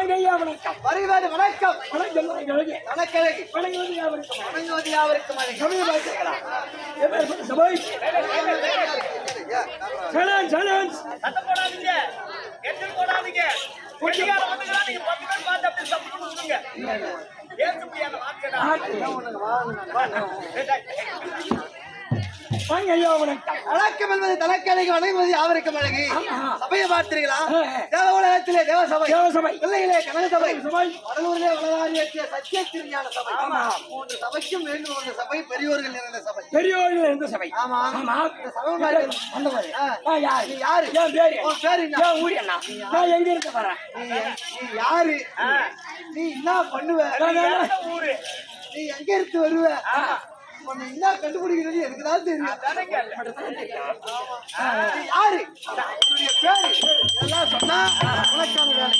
வாங்க ஐயா வணக்கம். வருகிறது வணக்கம். வணக்கம் வணக்கம் வணக்கழகி வணக்கம் ஐயா வணக்கம் வணங்குவது யாவருக்கும் அழகு. சபையை பார்க்கிறீங்களா எப்பேற்பட்ட சபை. சலன் சலன் சத்தம் போடாதீங்க. எச்சல் போடாதீங்க. கொட்டியார வந்துங்களா நீங்க பத்து பேர் பார்த்து அப்படி சப்போர்ட் கொடுங்க ஏற்க முடியாத வார்த்தைடா? வாங்க ஐயா வணக்கம் என்பது தனக்கழகி வணங்குவது யாவருக்கும் அழகு ஆமா. சபையை பார்த்தீர்களா. தேவ உலகத்திலே தேவ சபை தேவ சபை. பிள்ளைகளே கனக சபை சபை வடலூரிலே வளராரியத்திய சத்திய திருஞான சபை. மூன்று சபைக்கும் வேண்டும் ஒரு சபை பெரியோர்கள் நிறைந்த சபை பெரியோர்கள் இருந்த சபை. ஆமா. ஆமா. சபை மாதிரி அந்த யாரு? யாரு? என் பேரு. உன் பேரு என்ன? என் ஊர் என்ன? நான் எங்க இருந்து வரேன் நீ யாரு? நீ என்ன பண்ணுவ? ஊரு? நீ எங்க இருந்து வருவ? உன்னை என்ன கண்டுபிடிக்கிறது எனக்கு தான் தெரியும். யாரு? உன்னுடைய பேரு? இதெல்லாம் சொன்னா உனக்கான வேலை.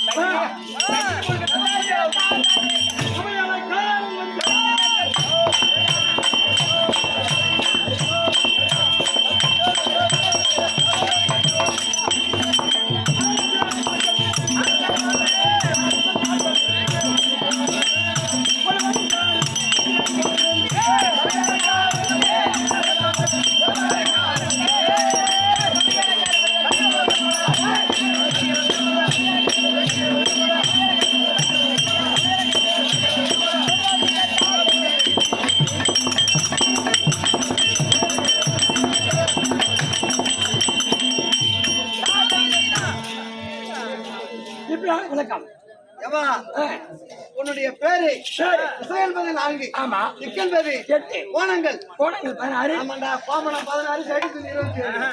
எட்டு. ஓணங்கள் போனங்கள் பதினாறு. ஆமாண்டா பதினாறு சைடுக்கு இருபத்தி ஏழு.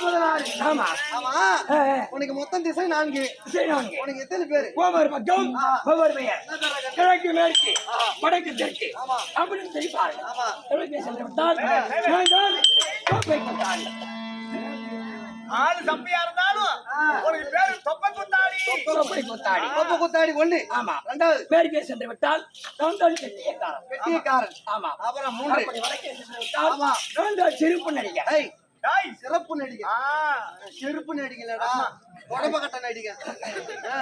பதினாறு. ஆமா. ஆமா. உனக்கு மொத்தம் திசை நான்கு. வாங்க உனக்கு எத்தனை பேரு? ஒவ்வொரு பக்கம். ஒவ்வொரு பெயர். கிழக்கு மேற்கு வடக்கு தெற்கு. ஆமா. அப்படின்னு தெரிப்பாரு ஆமா. நான் தான் கோப்பை கொண்டாடி ஆளு சப்பையா இருந்தாலும் உனக்கு பேரு தொப்ப குத்தாடி. கோப்பை கொண்டாடி கொப்ப குத்தாடி ஒண்ணு. ஆமா. ரெண்டாவது. மேற்கே சென்று விட்டால் தான் கெட்டியக்காரன். வெட்டியக்காரன் ஆமா. அப்புறம் மூன்று. வடக்கே சென்று விட்டால் ஆமா. தான் சிரிப்பு நடிகர். ஏய் டேய். சிறப்பு நடிகை ஆ. செருப்பு நடிகலடா உடம்ப கட்ட நடிகை ஆ.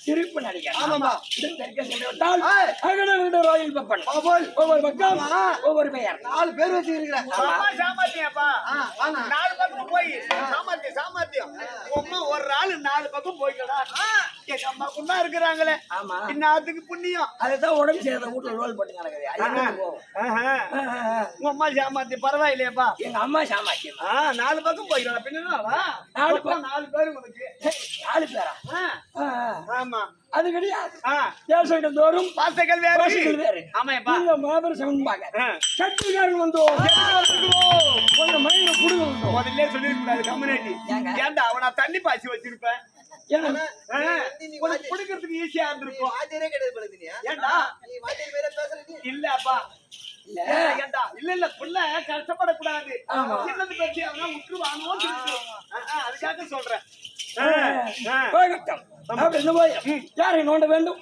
சிரிப்பு நடிகர். ஆமாமா தெற்கே சென்று விட்டால் ஏய். அகட விட ராயல் பப்பன். பாபோல் ஒவ்வொரு பக்கம் ஆமா. ஒவ்வொரு பெயர் நாலு பேர் நாலு பக்கம் போய் சாமர்த்தியம் சாமர்த்தியம். உம்மா ஒரு ஆளு நாலு பக்கம் போய்க்கடா. அம்மா குண்டா இருக்கிறாங்களே. ஆமா. இன்னாத்துக்கு புண்ணியம். அதுதான் உடம்பு செய்யறத வீட்டுல ரோல் பண்ணி நடக்குது. உங்க அம்மா சாமர்த்தியம் பரவாயில்லையாப்பா. எங்க அம்மா ஆ நாலு பக்கம் போய்க்கலாம் பின்னா நாலு மொத்தம் நாலு பேரு உனக்கு நாலு பேரா. ஆமா. அது கிடையாது. தேசங்கள் தோறும் வாசைகள் வேறு. வாசிகள் வேறு. ஆமாப்பா. நீங்க மாபெரும் சமன்பாங்க ஆ. கட்டுக்காரன் வந்தோ கொஞ்சம் மயில குடுங்க வந்தோம். முதல்ல சொல்லிருக்க கூடாது கம்யூனிட்டி? ஏன்டா அவனா தண்ணி பாய்ச்சி வச்சிருப்பேன். பிடிக்கிறதுக்கு ஈஸியா இருந்திருக்கும். வாத்தியரே கிடையாது நீ வாத்தியர் வேற பேசுற நீ. இல்லப்பா. இல்ல. ஏன்டா இல்ல இல்ல புள்ள கஷ்டப்படக்கூடாது. சின்னது பற்றி அவனா விட்டுருவானோ அதுக்காக சொல்றேன். நோண்ட வேண்டும்?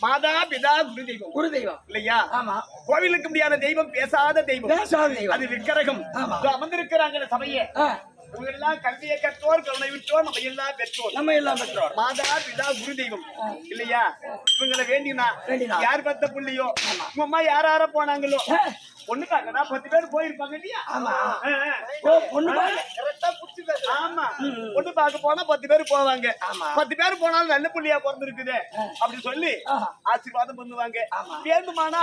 மாதா பிதா குரு தெய்வம் குரு தெய்வம் இல்லையா? ஆமா. கோவிலுக்கு முடியாத தெய்வம் பேசாத தெய்வம். பேசாத தெய்வம். அது விக்கிரகம். அமர்ந்திருக்கிறாங்க சபையே. எல்லாம் கல்வியை கற்றோர் கருணை விட்டோர் நம்ம எல்லாம் பெற்றோர். நம்ம எல்லாம் பெற்றோர். மாதா பிதா குரு தெய்வம் இல்லையா? இவங்களை வேண்டினா. யார் பெத்த புள்ளியோ? உங்க அம்மா யார் யார போனாங்களோ? பொண்ணுக்காகனா பத்து பேர் போயிருப்பாங்க இல்லையா? ஆமா. பொண்ணு. கரெக்டா புடிச்சு பேசு ஆமா பொண்ணு பார்க்க போனா பத்து பேர் போவாங்க. ஆமா. பத்து பேர் போனாலும் நல்ல புள்ளியா பிறந்திருக்குது. அப்படி சொல்லி. ஆசீர்வாதம் பண்ணுவாங்க. ஆமா. வேண்டுமானா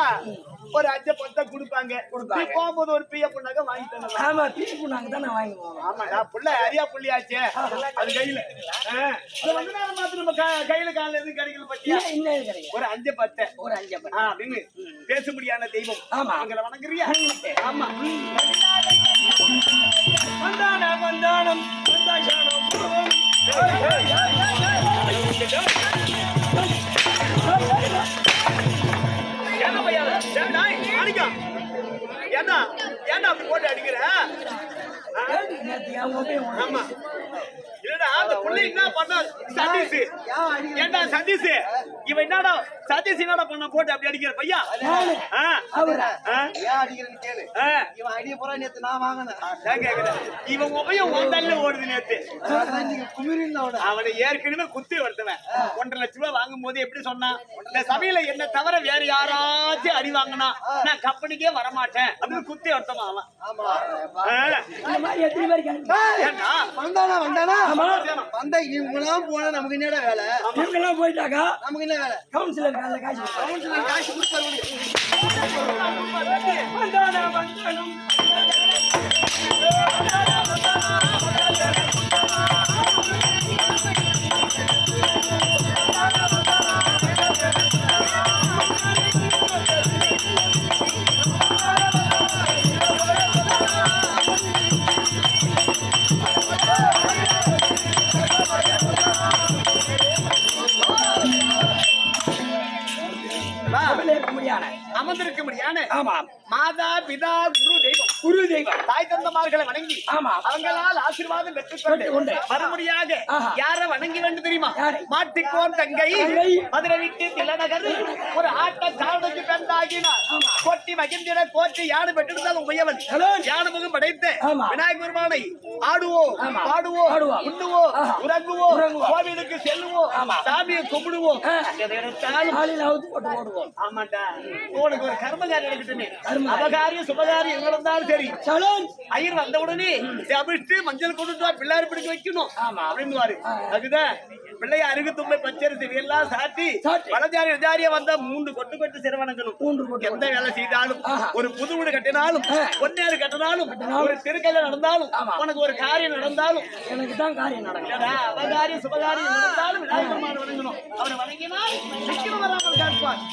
ஒரு அஞ்ச பத்த கொடுப்பாங்க. நீ போகும்போது ஒரு பிய பொண்ணாக வாங்கி தரலாம். ஆமா பீப்பு நாங்க தான் வாங்கி போவோம். ஆமாடா புள்ள அரியா புள்ளியாச்சே. அது கையில. வந்து நான் மாத்திரம் நம்ம கையில கால எதுவும் கிடைக்கல பத்தியா? இல்ல ஒரு அஞ்ச பத்தை. ஒரு அஞ்சு ஆ, அப்படின்னு பேச முடியாத தெய்வம். ஆமா. அவங்கள வணங்குறியா ஆமா. வந்தான வந்தானம் வந்தாசானம். ஏன்னா பையா? அப்படி போட்டு அடிக்கிற? ஆமா. இல்லடா அந்த புள்ள என்ன பண்ணா சதீஷ்? ஏண்டா சதீஷ்? இவன் என்னடா சதீஷ் என்னடா பண்ண போட்டு அப்படி அடிக்கிற பையா? அவரா. ஏன் அடிக்கிறேன்னு கேளு. இவன் அடிய போறா நேத்து நான் வாங்கினேன். கேக்குறேன். இவன் உபயம் ஓடுது நேத்து. அவனை. ஏற்கனவே குத்தி வருத்தவன் ஒன்றரை லட்ச ரூபாய் வாங்கும் போது எப்படி சொன்னான்? இந்த சபையில என்ன தவிர வேற யாராச்சும் அடி வாங்கினா நான் கம்பெனிக்கே வரமாட்டேன். அப்படின்னு குத்தி வருத்தமா அவன். வந்தானா வந்தானா. வந்தா இவங்களாம் போனா நமக்கு என்னடா வேலை? இவங்கெல்லாம் போயிட்டாக்கா நமக்கு என்ன வேலை? கவுன்சிலர் காலைல காசு மாதா பிதா குரு தெய்வம் தந்தமார்களை வணங்கி அவங்களால் ஆசீர்வாதம் பெற்றுக்கொண்டு ஆஹா. யார வணங்கி வேண்டும் தெரியுமா? மாட்டிக்கோன் தங்கை. மதுரை விட்டு ஒரு ஆட்ட சாவடைக்கு பெண்டாகினார் கொட்டி மகிழ்ந்திட கோட்டி யானை பெற்றிருந்தாலும் உயவன் ஹலோ. யானை முகம் படைத்து ஆமா. விநாயகர் பெருமானை ஆடுவோம். பாடுவோம். உண்ணுவோம். உறங்குவோம். கோவிலுக்கு செல்லுவோம். சாமியை கும்பிடுவோம் உனக்கு ஒரு கர்மகாரி. அபகாரியம் சுபகாரியம் இருந்தாலும் சரி ஐயர் வந்த உடனே சபிட்டு மஞ்சள் கொண்டு வா பிள்ளையார் பிடிக்க வைக்கணும். அப்படின்னு. அதுதான் பிள்ளைய அருகு தும்பை பச்சரிசி எல்லாம் சாத்தி. வளஜாரி விஜாரியா வந்தா மூன்று கொட்டு கொட்டு மூன்று கொட்டு எந்த வேலை செய்தாலும். ஒரு புது வீடு கட்டினாலும் ஆ. பொன்னேறு கட்டினாலும். ஒரு திருக்கல்யாணம் நடந்தாலும். உனக்கு ஒரு காரியம் நடந்தாலும் எனக்கு தான் காரியம் நடக்கும் இல்லடா, அபகாரியம் சுபகாரியம் நடந்தாலும் விநாயகர் வணங்கணும் அவரை வணங்கினால் சீக்கிரம் வராமல் கல்யாண்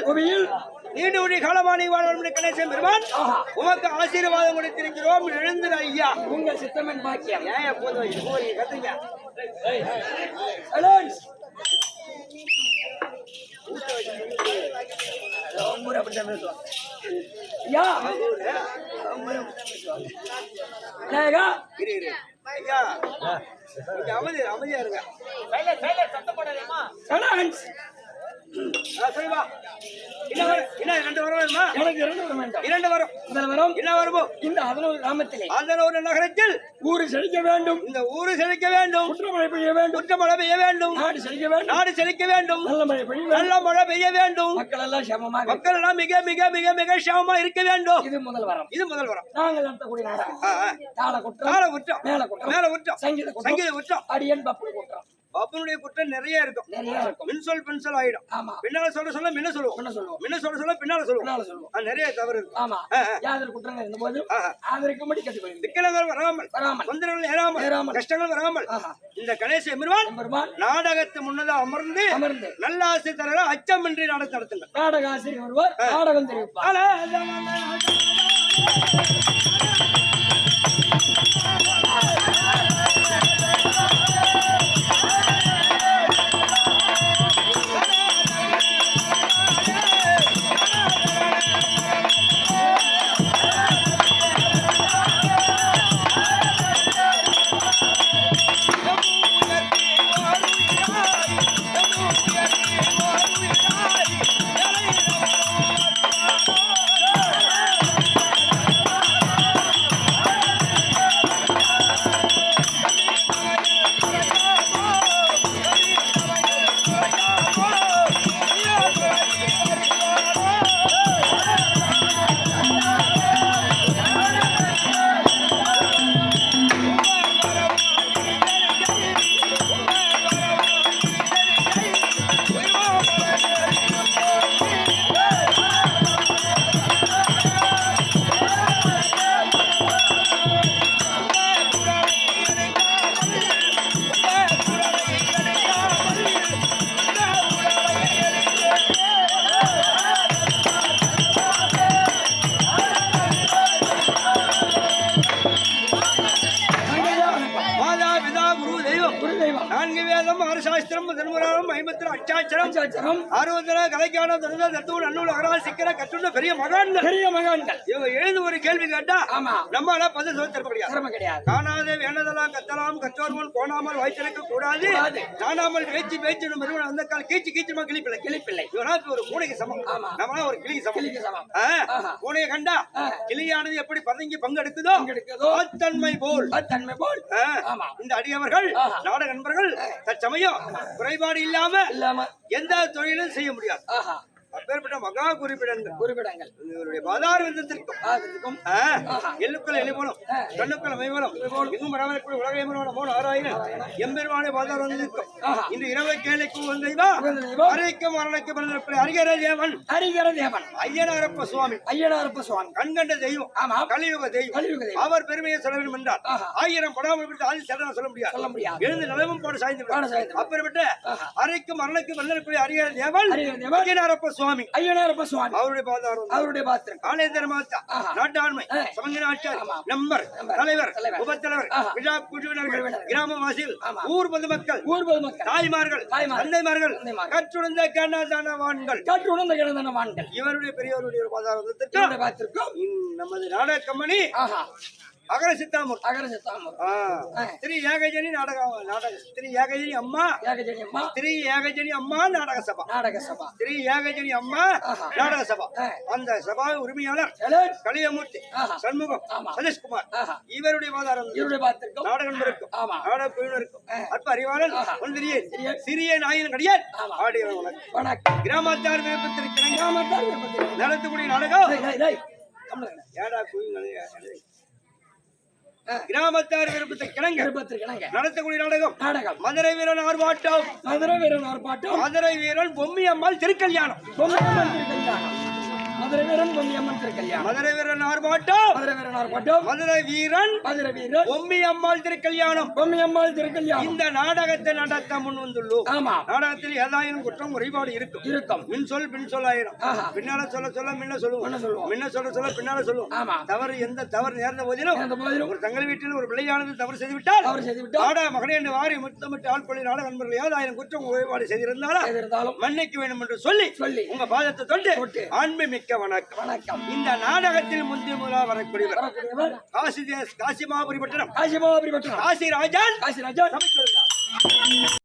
புவியில் கோவில் நீண்டு உடைய காலமானி வாழ்வன் கணேசன் பெருமான். உமக்கு ஆசீர்வாதம் கொடுத்திருக்கிறோம். எழுந்து ஐயா. உங்கள் சித்தமன் பாக்கியம். ஏன் போய் கத்துங்க. சலோன் ஊர் அப்படித்தான் பேசுவாங்க. ஐயா. ஊர் அப்படித்தான் பேசுவாங்க. விநாயகா, இரு இரு ஐயா கொஞ்சம் அமைதி அமைதியா இருங்க சைலண்ட் என்ன வரும்? என்ன ரெண்டு வரம் வருமா எனக்கு இரண்டு வரம் வேண்டும். இரண்டு வரும். முதல் வரம். என்ன வருமோ? இந்த அதனூர் கிராமத்திலே. அந்த ஒரு நகரத்தில் ஊரு செழிக்க வேண்டும். இந்த ஊரு செழிக்க வேண்டும். குற்றமழை பெய்ய வேண்டும். குற்ற மழை பெய்ய வேண்டும். நாடு செழிக்க வேண்டும். நாடு செழிக்க வேண்டும். நல்ல மழை பெய்ய வேண்டும். நல்ல மழை பெய்ய வேண்டும். மக்கள் எல்லாம் சமமாக மக்கள் எல்லாம் மிக மிக மிக மிக சிரமமா இருக்க வேண்டும். இது முதல் வரம். இது முதல் வரம். நாங்கள் நடத்தக்கூடிய நாடகம். ஆ, ஆ. தாள குற்றம் கால குற்றம் மேல குற்றம் மேல குற்றம் சங்கீத குற்றம் சங்கீத குற்றம். அடியன் பப்பு குற்றம். அப்பனுடைய குற்றம் நிறைய இருக்கும் இருக்கும் மின்சொல் பின்சொல் ஆயிடும் பின்னால சொல்ல சொல்ல முன்ன சொல்லுவோம் என்ன சொல்லுவோம் முன்ன சொல்ல சொல்ல பின்னால சொல்லுவோம் நிறைய தவறு இருக்கு ஆமா. யாதொரு குற்றங்கள் இருந்தபோது. ஆதரிக்கும்படி கட்டுப்படுகிறது விக்கலங்கள் வராமல் வராமல் தொந்தரவுகள் ஏறாமல் ஏறாமல். கஷ்டங்கள் வராமல். இந்த கணேச எம்பெருமான் பெருமான் நாடகத்து முன்னதா அமர்ந்து அமர்ந்து நல்ல ஆசை அச்சமின்றி நாடகம் நடத்துங்க நாடக ஆசிரியர் ஒருவர் நாடகம் தெரிவிப்பார் பஞ்சாட்சரம் ஆர்வத்தில கலைக்கான தந்த தத்துவம் நன்னூல் அகரா சிக்கர கற்றுள்ள பெரிய மகான்கள். பெரிய மகான்கள். இவங்க எழுந்து ஒரு கேள்வி கேட்டா நம்மளால பதில் சொல்ல தர முடியாது. திறமை கிடையாது காணாதே வேண்டதெல்லாம் கத்தலாம் கற்றோர்முன் கோணாமல் கூடாது. கூடாது. காணாமல் பேச்சு பேச்சு நம்ம அந்த கால கீச்சு கீச்சுமா கிளிப்பில்லை கிளிப்பிள்ளை. இவனா இப்ப ஒரு பூனைக்கு சமம். நம்மளா ஒரு கிளிக்கு சமம். பூனையை கண்டா. கிளியானது எப்படி பதுங்கி பங்கெடுக்குதோ. தன்மை போல். தன்மை போல். இந்த அடியவர்கள். நாடக நண்பர்கள் தற்சமயம் குறைபாடு இல்லாம எந்த தொழிலும் செய்ய முடியாது. ஆஹா. அப்பேற்பட்ட மகா குறிப்பிடங்கள். குறிப்பிடங்கள். இவருடைய பாதார் ஆ, எள்ளுக்குள் எலிபோலும் கண்ணுக்குள் மைவலம் எங்கும் வரவேற்பு உலகை மோன ஆராயின எம்பெருமானை பாதார் வந்திருக்கும். இந்த இரவு கேளைக்கும் தெய்வம். அரைக்கும் மரணைக்கும் பிறந்த அறிகிற தேவன். ஹரிகர தேவன். ஐயனாரப்ப சுவாமி. ஐயனாரப்ப சுவாமி. கண்கண்ட தெய்வம். ஆமா. கலியுக தெய்வம். அவர் பெருமையை சொல்ல வேண்டும் என்றார். ஆயிரம் படாமல் விட்டு ஆதி சரணம் சொல்ல முடியாது. சொல்ல முடியாது. எழுந்து நிலவும் போட சாய்ந்து. அப்பேற்பட்ட. அரைக்கும் அறிகிற தேவன். ஹரிகர தேவன். ஐயனாரப்ப சுவாமி ஐயனாரப்ப சுவாமி அவருடைய பாதார் வந்து அவருடைய பாத்திரம் ஆலயத்தர் மாத்தா. நாட்டாண்மை ஆ. சமங்க நாட்டார் ஆமா. நம்பர். தலைவர் தலைவர். உபத்தலைவர். விழா குழுவினர்கள். கிராமவாசிகள். ஊர் பொதுமக்கள் ஊர் பொதுமக்கள் தாய்மார்கள். தந்தைமார்கள். கற்றுணர்ந்த கண்ணாதானவான்கள் காற்று உணர்ந்த கிடந்தன வான்கள் இவருடைய பெரியவருடைய பாதாரத்திற்கு நமது நாடக கம்பெனி ஆஹா அகர சித்தாமூர் அகர சித்தாமர் ஆ. ஆ. ஸ்ரீ ஏகஜனி நாடக நாடக ஸ்ரீ ஏகஜனி அம்மா ஏகஜனி அம்மா ஸ்ரீ ஏகஜனி அம்மா நாடக சபா நாடக சபா ஸ்ரீ ஏகஜனி அம்மா. நாடக சபா. அந்த சபா உரிமையாளர் கலியமூர்த்தி. சண்முகம். சதீஷ்குமார் இவருடைய வாதாரம் இருக்கும் ஆமா. நாடக குழுவினருக்கும். அற்ப அறிவாளன். ஒன்றிய சிறிய- நாயின் கடியார் வணக்கம் கிராமத்தார் விருப்பத்திற்கு. நடத்தக்கூடிய நாடகம். ஏடா ஆ. கிராமத்தார் விருப்பத்திற்கு கிணங்க. விருப்பத்திற்கு இணங்க. நடத்தக்கூடிய நாடகம். நாடகம். மதுரை வீரன் ஆர்ப்பாட்டம். மதுரை வீரன் ஆர்ப்பாட்டம். மதுரை வீரன் பொம்மி அம்மாள் திருக்கல்யாணம். பொன்னியம்மன் திருக்கல்யாணம். மதுரை வீரன் பொன்னியம்மன் திருக்கல்யாணம். மதுரை வீரன் ஆர்ப்பாட்டம் மதுரை வீரன் ஆர்ப்பாட்டம் மதுரை வீரன் மதுரை வீரன் பொம்மி அம்மாள் திருக்கல்யாணம். பொன்னியம்மாள் திருக்கல்யாணம். இந்த நாடகத்தை நடத்த முன் வந்துள்ளோம் ஆமா. நாடகத்தில் ஏதாயிரம் குற்றம் குறைபாடு இருக்கும். இருக்கும். மின் சொல் பின் சொல் ஆயிரும் ஆஹா. பின்னால சொல்ல சொல்ல முன்ன சொல்லுவோம். முன்ன சொல்லுவோம். முன்ன சொல்ல சொல்ல பின்னால சொல்லுவோம். ஆமா. தவறு எந்த தவறு நேர்ந்த போதிலும் ஒரு தங்கள் வீட்டில் ஒரு பிள்ளையானது தவறு செய்து விட்டால் அவர் செய்து விட்டால் நாடக மகனே என்று வாரி முத்தமிட்டு ஆட்பள்ளி நாடக நண்பர்கள் ஏதாயிரம் குற்றம் குறைபாடு செய்திருந்தாலும் மன்னிக்க வேண்டும் என்று சொல்லி சொல்லி உங்க பாதத்தை தொட்டு தொட்டு. ஆண்மை மிக்க வணக்கம் வணக்கம். இந்த நாடகத்தில் முந்தி முதலா வரக்கூடியவர் காசி தேஸ் காசி மாபுரி பட்டணம் காசிமாபுரி பட்டணம் காசி ராஜான். சமைத்து வருகிறார்.